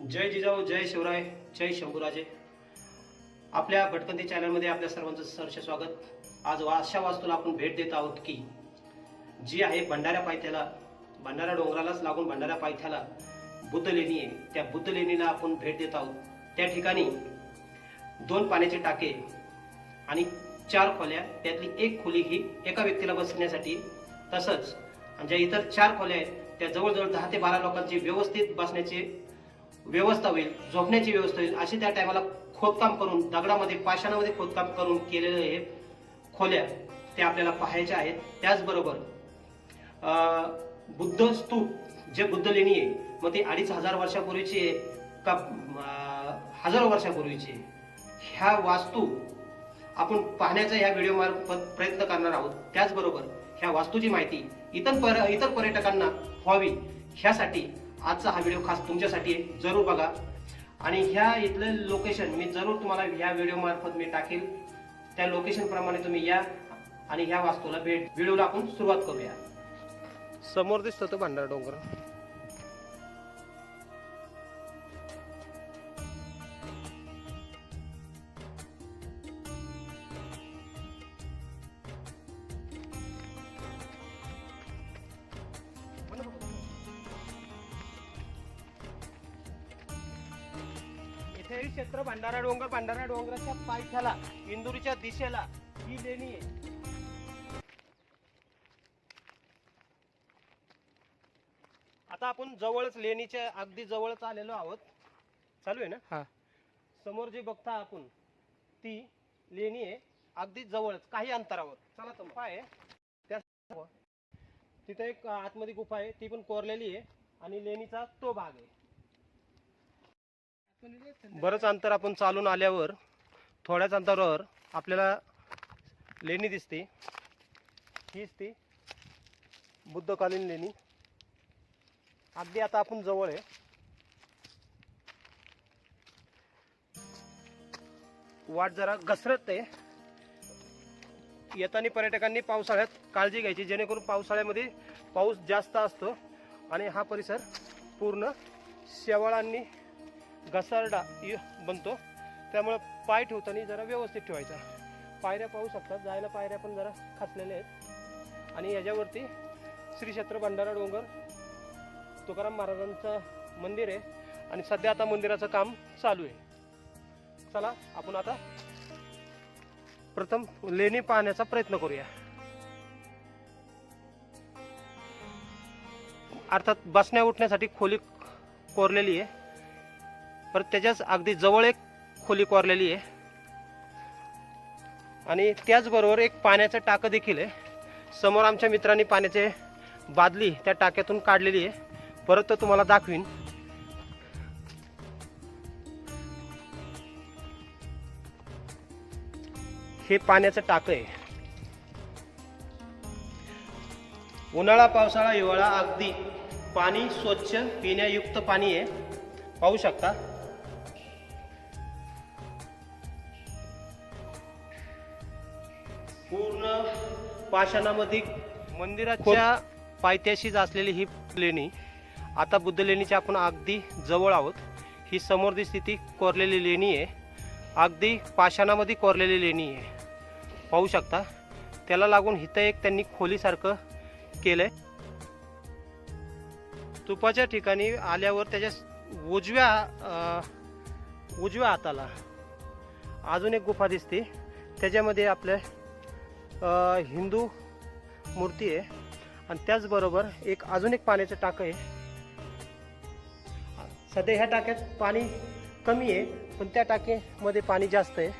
जय जिजाऊ जय शिवराय जय शंभूराजे. आपल्या भटकंती चॅनलमध्ये आपल्या सर्वांचं सहर्ष स्वागत. आज वा अशा वास्तूला आपण भेट देत आहोत की जी आहे भंडाऱ्या पायथ्याला भंडारा डोंगरालाच लागून भंडाऱ्या पायथ्याला बुद्ध लेणी आहे. त्या बुद्ध लेणीला आपण भेट देत आहोत. त्या ठिकाणी दोन पाण्याचे टाके आणि चार खोल्या त्यातली एक खोली ही एका व्यक्तीला बसण्यासाठी तसंच आणि ज्या इतर चार खोल्या आहेत त्या जवळजवळ दहा ते बारा लोकांची व्यवस्थित बसण्याची व्यवस्था होईल झोपण्याची व्यवस्था होईल असे त्या टायमाला खोदकाम करून दगडामध्ये पाषाणामध्ये खोदकाम करून केलेले हे खोल्या ते आपल्याला पाहायच्या आहेत. त्याचबरोबर अं, बुद्ध स्तूप जे बुद्ध लेणी आहे मग ती अडीच हजार वर्षापूर्वीची आहे का हजारो वर्षापूर्वीची आहे. ह्या वास्तू आपण पाहण्याचा ह्या व्हिडिओ मार्फत प्रयत्न करणार आहोत. त्याचबरोबर ह्या वास्तूची माहिती इतर पर इतर पर्यटकांना व्हावी ह्यासाठी आजचा हा व्हिडिओ खास तुमच्यासाठी आहे. जरूर बघा. आणि ह्या इथलं लोकेशन मी जरूर तुम्हाला ह्या व्हिडिओमार्फत मी टाकेल. त्या लोकेशनप्रमाणे तुम्ही या आणि ह्या वास्तूला भेट. व्हिडिओला आपण सुरुवात करूया. समोर दिसतो तो भांडार डोंगर. भंडारा भंडारा डोंगराच्या पायथ्याला इंदुरीच्या दिशेला ही लेणी आहे. आता आपण जवळच लेणीच्या अगदी जवळच आलेलो आहोत. चालू आहे ना? हा. समोर जे बघता आपण ती लेणी आहे. अगदी जवळच काही अंतरावर. चला तर आहे त्या तिथे एक आतमध्ये गुफा आहे ती पण कोरलेली आहे आणि लेणीचा तो भाग आहे. बरंच अंतर आपण चालून आल्यावर थोड्याच अंतरावर आपल्याला लेणी दिसते. हीच ती बुद्धकालीन लेणी. अगदी आता आपण जवळ आहे. वाट जरा घसरत आहे. येताना पर्यटकांनी पावसाळ्यात काळजी घ्यायची जेणेकरून पावसाळ्यामध्ये पाऊस जास्त असतो आणि हा परिसर पूर्ण शेवाळांनी घसारडा बनतो. त्यामुळं पाय ठेवताना जरा व्यवस्थित ठेवायचा. पायऱ्या पाहू शकतात जायला पायऱ्या पण जरा खासलेल्या आहेत. आणि याच्यावरती श्री क्षेत्र भंडारा डोंगर तुकाराम महाराजांचं मंदिर आहे. आणि सध्या आता मंदिराचं काम चालू आहे. चला आपण आता प्रथम लेणी पाहण्याचा प्रयत्न करूया. अर्थात बसण्या उठण्यासाठी खोली कोरलेली आहे. परत त्याच्याच अगदी जवळ एक खोली कोरलेली आहे. आणि त्याचबरोबर एक पाण्याचं टाकं देखील आहे. समोर आमच्या मित्रांनी पाण्याचे बादली त्या टाक्यातून काढलेली आहे. परत तो तुम्हाला दाखवीन. हे पाण्याचं टाकं आहे. उन्हाळा पावसाळा हिवाळा अगदी पाणी स्वच्छ पिण्यायुक्त पाणी आहे. पाहू शकता. पूर्ण पाषाणामध्ये मंदिराच्या पायथ्याशीच असलेली ही लेणी. आता बुद्ध लेणीच्या आपण अगदी जवळ आहोत. ही समोर दिसते ती कोरलेली लेणी आहे. अगदी पाषाणामध्ये कोरलेली लेणी आहे. पाहू शकता. त्याला लागून इथं एक त्यांनी खोलीसारखं केलंय. स्तूपाच्या ठिकाणी आल्यावर त्याच्या उजव्या उजव्या हाताला अजून एक गुफा दिसते. त्याच्यामध्ये आपल्या हिंदू मूर्ती आहे. आणि त्याचबरोबर एक अजून एक पाण्याचं टाकं आहे. सध्या ह्या टाक्यात पाणी कमी आहे पण त्या टाकेमध्ये पाणी जास्त आहे.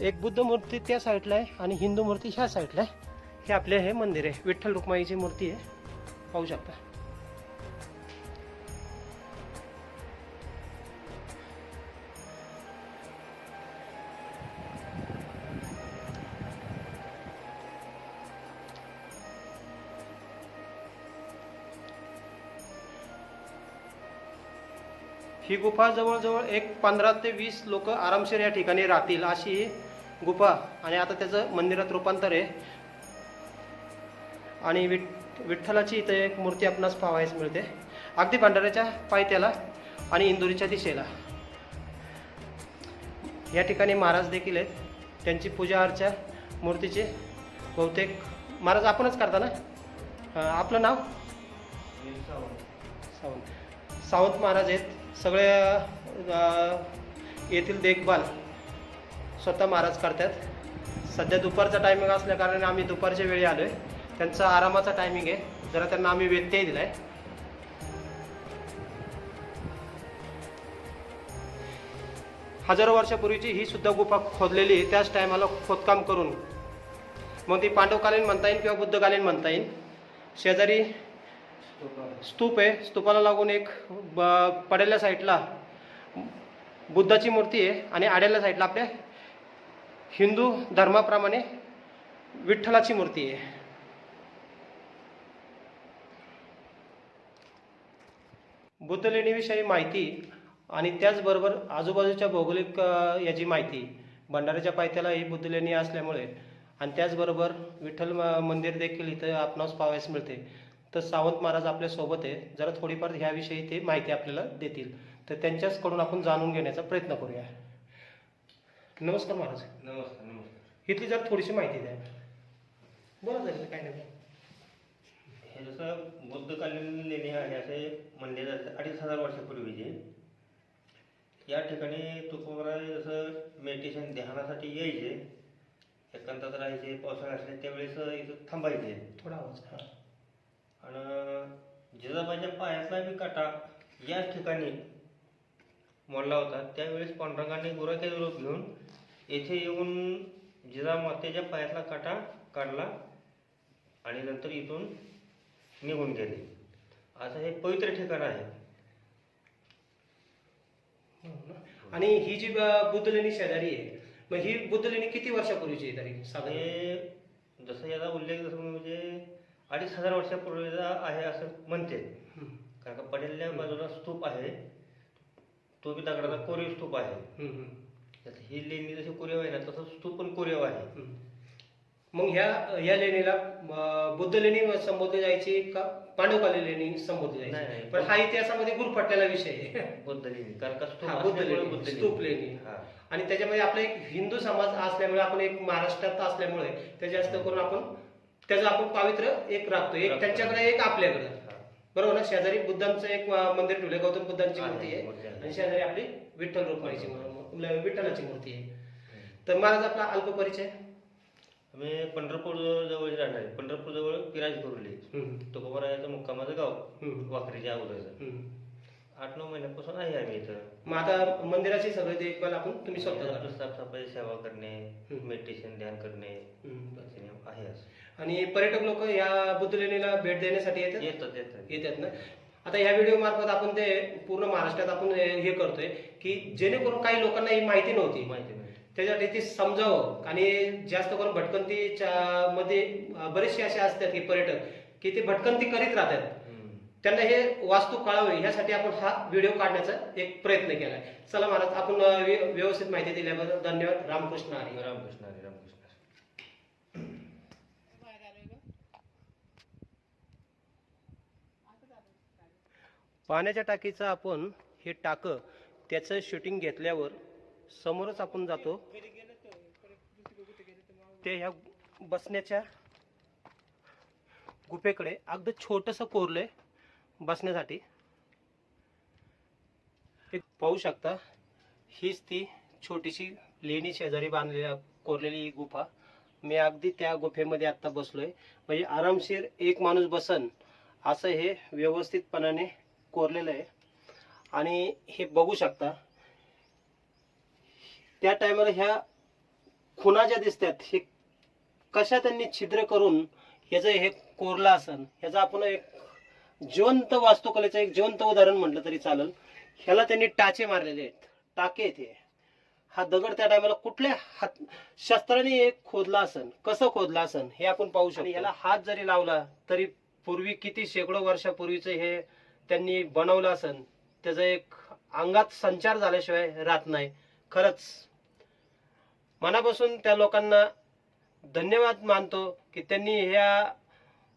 एक बुद्ध मूर्ती त्या साईडला आहे आणि हिंदू मूर्ती ह्या साईडला आहे. हे आपले हे मंदिर आहे. विठ्ठल रुक्माईची मूर्ती आहे. पाहू शकता. ही गुफा जवळजवळ एक पंधरा ते वीस लोक आरामशीर या ठिकाणी राहतील अशी ही गुफा आणि आता त्याचं मंदिरात रूपांतर आहे. आणि विठ विठ्ठलाची इथे एक मूर्ती आपणास पाहायला मिळते. अगदी भंडाऱ्याच्या पायथ्याला आणि इंदोरीच्या दिशेला. या ठिकाणी महाराज देखील आहेत. त्यांची पूजा अर्चा मूर्तीची बहुतेक महाराज आपणच करता ना? आपलं नाव? सावंत. सावंत. महाराज आहेत. सगळे येथील देखभाल स्वतः महाराज करतात. सध्या दुपारचा टायमिंग असल्या कारणाने आम्ही दुपारच्या वेळी आलो आहे त्यांचा आरामाचा टायमिंग आहे. जरा त्यांना आम्ही व्यत्यय दिला आहे हजारो वर्षापूर्वीची ही सुद्धा गुफा खोदलेली आहे. त्याच टायमाला खोदकाम करून. मग ती पांडवकालीन म्हणता येईल किंवा बुद्धकालीन म्हणता येईल. शेजारी स्तूप आहे. स्तूपाला लागून एक पडेल्या साईडला बुद्धाची मूर्ती आहे आणि आड्याला साईडला आपल्या हिंदू धर्माप्रमाणे विठ्ठलाची मूर्ती आहे. बुद्धलेणीविषयी माहिती आणि त्याचबरोबर आजूबाजूच्या भौगोलिक याची माहिती. भंडाऱ्याच्या पायथ्याला ही बुद्धलेणी असल्यामुळे आणि त्याचबरोबर विठ्ठल मंदिर देखील इथं आपणास पाहावयास मिळते. तर सावंत महाराज आपल्यासोबत आहे. जरा थोडीफार ह्याविषयी ते माहिती आपल्याला देतील. तर त्यांच्याचकडून आपण जाणून घेण्याचा प्रयत्न करूया. नमस्कार महाराज. नमस्कार नमस्कार. इथली जर थोडीशी माहिती द्या. बोला झालं काय नाही. हे जसं बुद्धकालीन लेणी आहे असे म्हणले जाते. अडीच हजार वर्षापूर्वीचे या ठिकाणी तुकोबराय जसं मेडिटेशन ध्यानासाठी यायचे. एकांतात राहायचे पावसाळा असले त्यावेळेस इथं थांबायचे. थोडा आवाज. आणि जिजाबाईच्या पायातला बी काटा याच ठिकाणी मोडला होता. त्यावेळेस पांडुरंगाने गुराखे रूप घेऊन येथे येऊन जिजामातेच्या पायातला काटा काढला आणि नंतर इथून निघून गेले. असं हे पवित्र ठिकाण आहे. हो. आणि ही जी बुद्धलेणी शेजारी आहे मग ही बुद्धलेणी किती वर्षापूर्वीची आहे तरी? साधारण? हे जसं याचा उल्लेख जसं म्हणजे अडीच हजार वर्षापूर्वीचा आहे असं म्हणते. कारण का पडलेल्या बाजूला स्तूप आहे. तो बी दगडाचा कोरीव स्तूप आहे. त्यात ही लेणी जशी कोरीव आहे ना तसं स्तूप पण कोरीव आहे. मग ह्या या लेणीला बुद्ध लेणी संबोधली जायची का पांडवकाली लेणी संबोधली जायची. पण हा इतिहासामध्ये गुरफटलेला विषय आहे. बुद्ध लेणी. कारण का स्तूप बुद्ध स्तूप लेणी. आणि त्याच्यामध्ये आपला एक हिंदू समाज असल्यामुळे आपण एक महाराष्ट्रात असल्यामुळे ते जास्त करून आपण त्याचं आपण पावित्र्य एक राखतो. एक. त्यांच्याकडे एक आपल्याकडे. बरोबर ना? शेजारी बुद्धांचं एक मंदिर ठेवलंय गौतम बुद्धांची मूर्ती आहे. आणि शेजारी आपली विठ्ठल रुक्माईची विठ्ठलाची मूर्ती आहे. तर महाराज आपला अल्प परिचय? आम्ही पंढरपूर जवळ राहणार आहे. पंढरपूर जवळ पिराज कुर्ली तुकोबरायाचं मुक्कामाचं गाव. वाखरीच्या अगोदरचं. आठ नऊ महिन्यापासून आहे आम्ही इथं. मग आता मंदिराची सगळी देखभाल आपण तुम्ही स्वतः. साफसफाई सेवा करणे. मेडिटेशन ध्यान करणे. आहे असं. आणि पर्यटक लोक या बुद्धलेणीला भेट देण्यासाठी येतात? येतात येतात. येतात ना? आता ह्या व्हिडिओ मार्फत आपण ते पूर्ण महाराष्ट्रात आपण हे करतोय की जेणेकरून काही लोकांना ही माहिती नव्हती. माहिती त्याच्यासाठी ते समजावं आणि जास्त करून भटकंतीच्या मध्ये बरेचसे असे असतात की पर्यटक की ते भटकंती करीत राहतात. त्यांना हे वास्तू कळावे ह्यासाठी आपण हा व्हिडिओ काढण्याचा एक प्रयत्न केलाय. चला महाराज आपण व्यवस्थित माहिती दिल्याबद्दल धन्यवाद. रामकृष्ण हरी. रामकृष्ण हरी. पाण्याच्या टाकीचं आपण हे टाकं त्याचं शूटिंग घेतल्यावर समोरच आपण जातो. ते ह्या बसण्याच्या गुफेकडे अगदी छोटंसं कोरलंय बसण्यासाठी. एक पाहू शकता हीच ती छोटीशी लेणी शेजारी बांधलेल्या कोरलेली ही गुफा. मी अगदी त्या गुफेमध्ये आता बसलोय. म्हणजे आरामशीर एक माणूस बसन असं हे व्यवस्थितपणाने कोरलेलं आहे. आणि हे बघू शकता त्या टायमाला ह्या खुणा ज्या दिसतात हे कशा त्यांनी छिद्र करून ह्याचं हे कोरलं असन ह्याचा आपण एक जिवंत वास्तुकलेचं एक जिवंत उदाहरण म्हटलं तरी चालेल. ह्याला त्यांनी टाचे मारलेले आहेत. टाके आहेत हे. हा दगड त्या टायमाला कुठल्या हात शस्त्राने एक खोदला असन कसं खोदला असन हे आपण पाहू शकतो. ह्याला हात जरी लावला तरी पूर्वी किती शेकडो वर्षापूर्वीचं हे त्यांनी बनवलं असन त्याचा एक अंगात संचार झाल्याशिवाय राहत नाही. खरंच मनापासून त्या लोकांना धन्यवाद मानतो की त्यांनी ह्या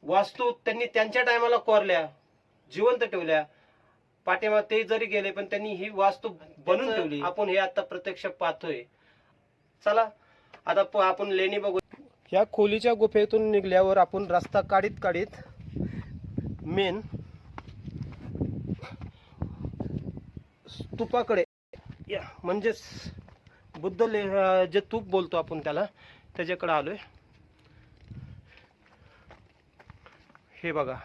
वास्तू त्यांनी त्यांच्या टायमाला कोरल्या जिवंत ठेवल्या. पाठीमाग ते जरी गेले पण त्यांनी ही वास्तू बनवून ठेवली. आपण हे आता प्रत्यक्ष पाहतोय. चला आता प- आपण लेणी बघू. ह्या खोलीच्या गुफेतून निघल्यावर आपण रस्ता काढीत काढीत मेन तुपाकडे या म्हणजेच बुद्ध ले जे तूप बोलतो आपण त्याला त्याच्याकडे आलोय. हे बघा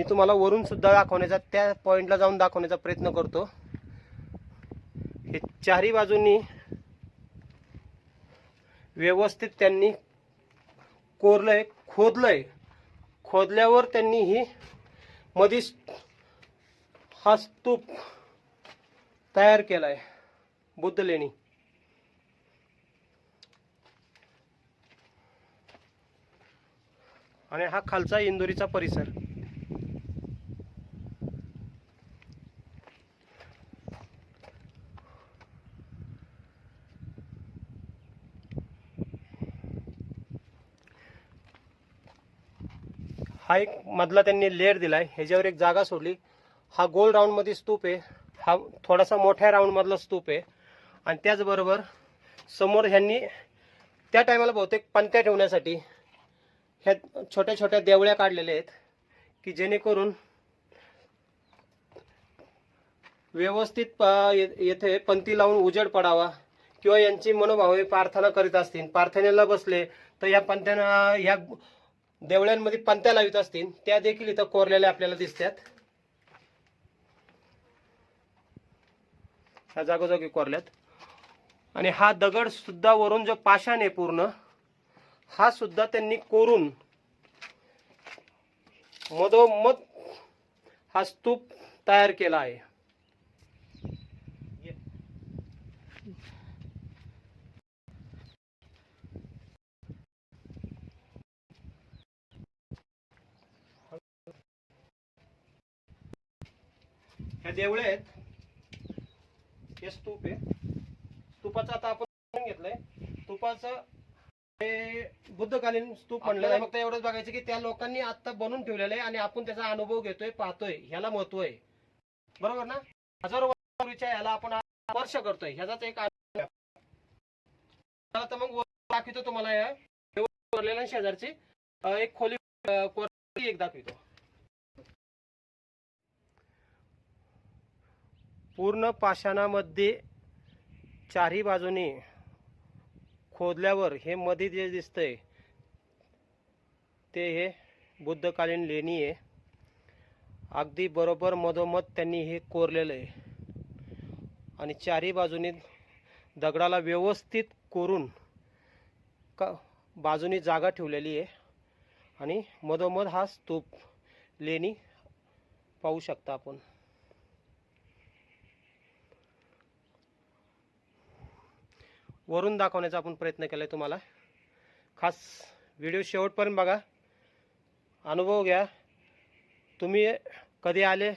मी तुम्हाला वरून सुद्धा दाखवण्याचा त्या पॉइंटला जाऊन दाखवण्याचा प्रयत्न करतो. हे चारही बाजूंनी व्यवस्थित त्यांनी कोरलंय खोदलंय. खोदल्यावर त्यांनी ही मधी हा स्तूप तयार केलाय बुद्ध लेणी आणि हा खालचा इंदोरीचा परिसर. हा एक मधला त्यांनी लेअर दिलाय. ह्याच्यावर एक जागा सोडली. हा गोल राऊंडमध्ये स्तूप आहे. हा थोडासा मोठ्या राऊंड मधला स्तूप आहे. आणि त्याचबरोबर समोर ह्यांनी त्या टायमाला बहुतेक पंत्या ठेवण्यासाठी ह्या छोट्या छोट्या देवळ्या काढलेल्या आहेत की जेणेकरून व्यवस्थित प- येथे पंथी लावून उजेड पडावा किंवा यांची मनोभावे प्रार्थना करीत असतील प्रार्थनेला बसले तर या पंथ्यांना ह्या देवळ्यांमध्ये पंत्या लावित असतील त्या देखील इथं कोरलेल्या आपल्याला दिसतात. ह्या जागोजागी कोरल्यात. आणि हा दगड सुद्धा वरून जो पाषाण आहे पूर्ण हा सुद्धा त्यांनी कोरून मधोमध हा स्तूप तयार केला आहे. ह्या देवळे आहेत हे स्तूप आहे. स्तूपाचं आता आपण घेतलंय. स्तूपाचं हे बुद्धकालीन स्तूप म्हणलं फक्त एवढंच बघायचं की त्या लोकांनी आता बनवून ठेवलेलं आहे आणि आपण त्याचा अनुभव घेतोय पाहतोय. ह्याला महत्त्व आहे. बरोबर ना? हजारो वर्षापूर्वीच्या ह्याला आपण स्पर्श करतोय. ह्याचाच एक तर मग दाखवतो तुम्हाला या. शेजारची. एक खोली एक दाखवतो. पूर्ण पाषाणामध्ये चारही बाजूनी खोदल्यावर हे मध्ये जे दिसतंय ते हे बुद्धकालीन लेणी आहे. अगदी बरोबर मधोमध त्यांनी हे कोरलेलं आहे. आणि चारही बाजूने दगडाला व्यवस्थित कोरून का बाजूनी जागा ठेवलेली आहे. आणि मधोमध हा स्तूप लेणी पाहू शकता आपण. वरून दाखवण्याचा आपण प्रयत्न केला आहे तुम्हाला. खास व्हिडिओ शेवटपर्यंत बघा. अनुभव घ्या. तुम्ही कधी आले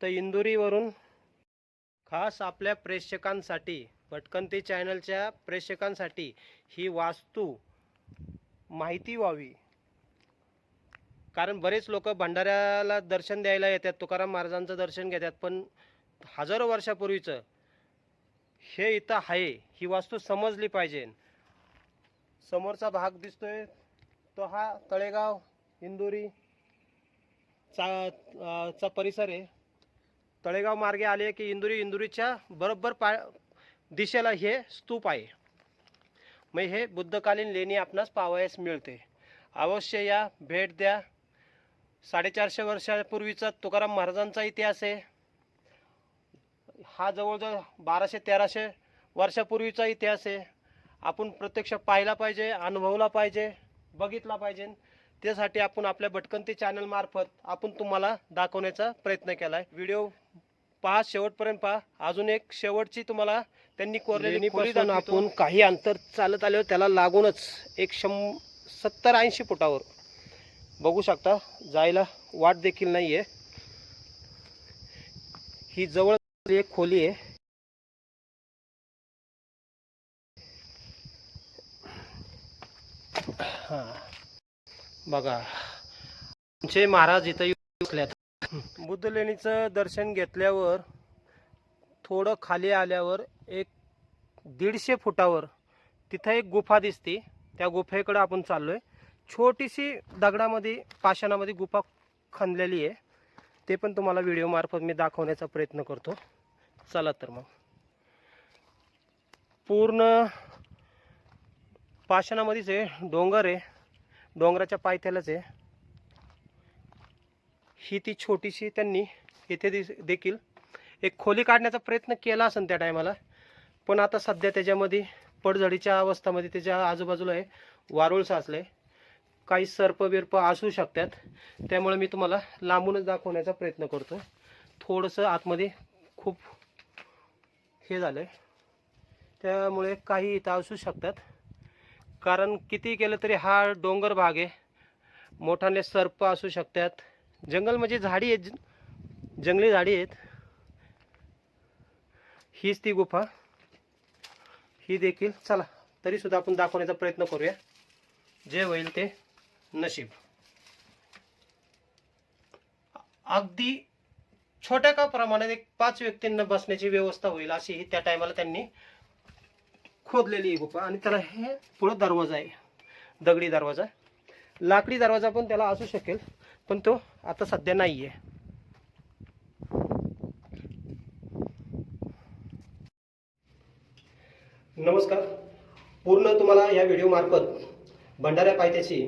तर इंदुरीवरून खास आपल्या प्रेक्षकांसाठी भटकंती चॅनलच्या प्रेक्षकांसाठी ही वास्तू माहिती व्हावी. कारण बरेच लोक भंडाऱ्याला दर्शन द्यायला येतात तुकाराम महाराजांचं दर्शन घेतात पण हजारो वर्षापूर्वीचं हे इथं आहे ही वास्तू समजली पाहिजे. समोरचा भाग दिसतोय तो हा तळेगाव इंदोरी चा चा परिसर आहे. तळेगाव मार्गे आले की इंदुरी इंदुरीच्या बरोबर पा दिशेला हे स्तूप आहे. मग हे बुद्धकालीन लेणी आपणास पावयास मिळते. अवश्य या भेट द्या. साडेचारशे वर्षापूर्वीचा तुकाराम महाराजांचा इतिहास आहे. हा जवळजवळ बाराशे तेराशे वर्षापूर्वीचा इतिहास आहे. आपण प्रत्यक्ष पाहिला पाहिजे अनुभवला पाहिजे बघितला पाहिजे. त्यासाठी आपण आपल्या भटकंती चॅनल मार्फत आपण तुम्हाला दाखवण्याचा प्रयत्न केला आहे व्हिडिओ पहा शेवटपर्यंत पहा. अजून एक शेवटची तुम्हाला त्यांनी कोरलेली दाखवतो. आपण काही अंतर चालत आल्यावर त्याला लागूनच एक शं सत्तर ऐंशी फुटावर. बघू शकता जायला वाट देखील नाही आहे ही जवळ एक खोली आहे. हा. बघा. आमचे महाराज इथं बसल्यात बुद्ध लेणीचं दर्शन घेतल्यावर थोडं खाली आल्यावर एक दीडशे फुटावर तिथं एक गुफा दिसते. त्या गुफेकडं आपण चाललोय. छोटीशी दगडामध्ये पाषाणामध्ये गुफा खणलेली आहे. ते पण तुम्हाला व्हिडिओमार्फत मी दाखवण्याचा प्रयत्न करतो. चला तर मग. पूर्ण पाषाणामध्येच आहे डोंगर आहे. डोंगराच्या पायथ्यालाच आहे. ही ती छोटीशी त्यांनी येथे दिस देखील एक खोली काढण्याचा प्रयत्न केला असेल त्या टायमाला. पण आता सध्या त्याच्यामध्ये पडझडीच्या अवस्थामध्ये त्याच्या आजूबाजूला आहे. वारुळ आहे काही सर्प बिर्प असू शकतात. त्यामुळे मी तुम्हाला लांबूनच दाखवण्याचा प्रयत्न करतो थोडंसं आतमध्ये खूप हे झालं आहे त्यामुळे काही इथं असू शकतात. कारण किती केलं तरी हा डोंगर भाग आहे. मोठ्याने सर्प असू शकतात. जंगल म्हणजे झाडी आहेत. जंगली झाडी आहेत. हीच ती गुफा. ही देखील चला तरी सुद्धा आपण दाखवण्याचा प्रयत्न करूया. जे होईल ते नशीब. अगदी छोट्या का प्रमाणात एक पाच व्यक्तींना बसण्याची व्यवस्था होईल अशी ही त्या टायमाला त्यांनी खोदलेली आहे गुफा. आणि त्याला हे पुढं दरवाजा आहे. दगडी दरवाजा. लाकडी दरवाजा पण त्याला असू शकेल पण तो आता सध्या नाही आहे नमस्कार. पूर्ण तुम्हाला या व्हिडिओ मार्फत भंडाऱ्या पायथ्याची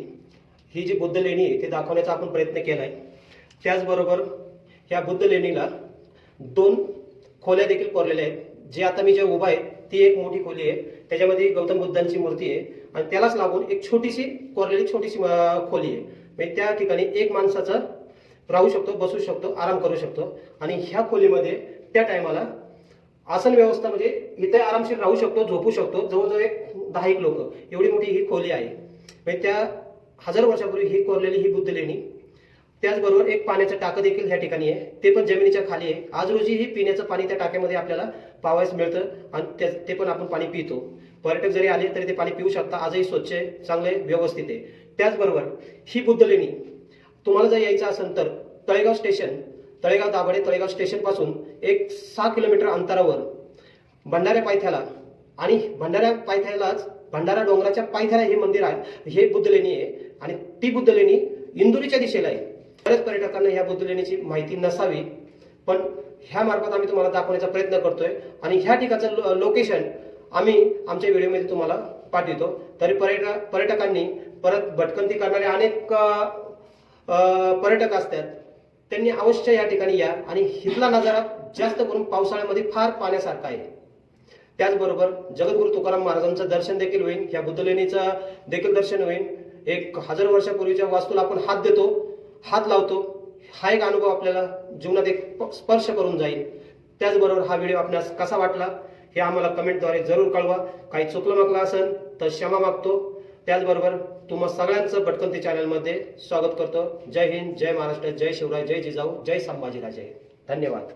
ही जी बुद्ध लेणी आहे ते दाखवण्याचा आपण प्रयत्न केला आहे त्याचबरोबर ह्या बुद्ध लेणीला दोन खोल्या देखील कोरलेल्या आहेत. जे आता मी जे उभा आहे ती एक मोठी खोली आहे. त्याच्यामध्ये गौतम बुद्धांची मूर्ती आहे. आणि त्यालाच लागून एक छोटीशी कोरलेली छोटीशी खोली आहे. म्हणजे त्या ठिकाणी एक माणसाचं राहू शकतो बसू शकतो आराम करू शकतो. आणि ह्या खोलीमध्ये त्या टायमाला आसन व्यवस्था म्हणजे इथे आरामशीर राहू शकतो झोपू शकतो. जवळजवळ एक दहा एक लोक एवढी मोठी ही खोली आहे. म्हणजे त्या हजार वर्षापूर्वी ही कोरलेली ही बुद्ध लेणी त्याचबरोबर एक पाण्याचं टाकं देखील ह्या ठिकाणी आहे. ते पण जमिनीच्या खाली आहे. आज रोजी ही पिण्याचं पाणी त्या टाक्यामध्ये आपल्याला पावायच मिळतं आणि ते पण आपण पाणी पितो. पर्यटक जरी आले तरी ते पाणी पिऊ शकता. आजही स्वच्छ आहे चांगले व्यवस्थित आहे. त्याचबरोबर ही बुद्ध लेणी तुम्हाला जर यायचं असेल तर तळेगाव स्टेशन तळेगाव दाभाडे तळेगाव स्टेशनपासून एक सहा किलोमीटर अंतरावर भंडाऱ्या पायथ्याला आणि भंडाऱ्या पायथ्यालाच भंडारा डोंगराच्या पायथ्याला हे मंदिर आहे. हे बुद्ध लेणी आहे. आणि ती बुद्ध लेणी इंदुरीच्या दिशेला आहे. बऱ्याच पर्यटकांना ह्या बुद्ध माहिती नसावी पण ह्या मार्फत आम्ही तुम्हाला दाखवण्याचा प्रयत्न करतोय. आणि ह्या ठिकाणचं लो- लोकेशन आम्ही आमच्या व्हिडिओमध्ये तुम्हाला पाठवतो. तरी पर्यटक पर्यटकांनी परत भटकंती करणारे अनेक पर्यटक असतात. त्यांनी अवश्य या ठिकाणी या. आणि हिथला नजारा जास्त करून पावसाळ्यामध्ये फार पाण्यासारखा आहे. त्याचबरोबर जगद्गुरु तुकाराम महाराजांचं दर्शन देखील होईल. ह्या बुद्ध लेणीचं देखील दर्शन होईल. एक हजार वर्षापूर्वीच्या वास्तूला आपण हात देतो. हात लावतो. हा एक अनुभव आपल्याला जीवनात एक स्पर्श करून जाईल. त्याचबरोबर हा व्हिडिओ आपल्यास कसा वाटला हे आम्हाला कमेंटद्वारे जरूर कळवा. काही चुकलं मागलं असेल तर क्षमा मागतो. त्याचबरोबर तुम्हा सगळ्यांचं भटकंती चॅनलमध्ये स्वागत करतो. जय हिंद जय महाराष्ट्र जय शिवराय जय जिजाऊ जय संभाजीराजे. धन्यवाद.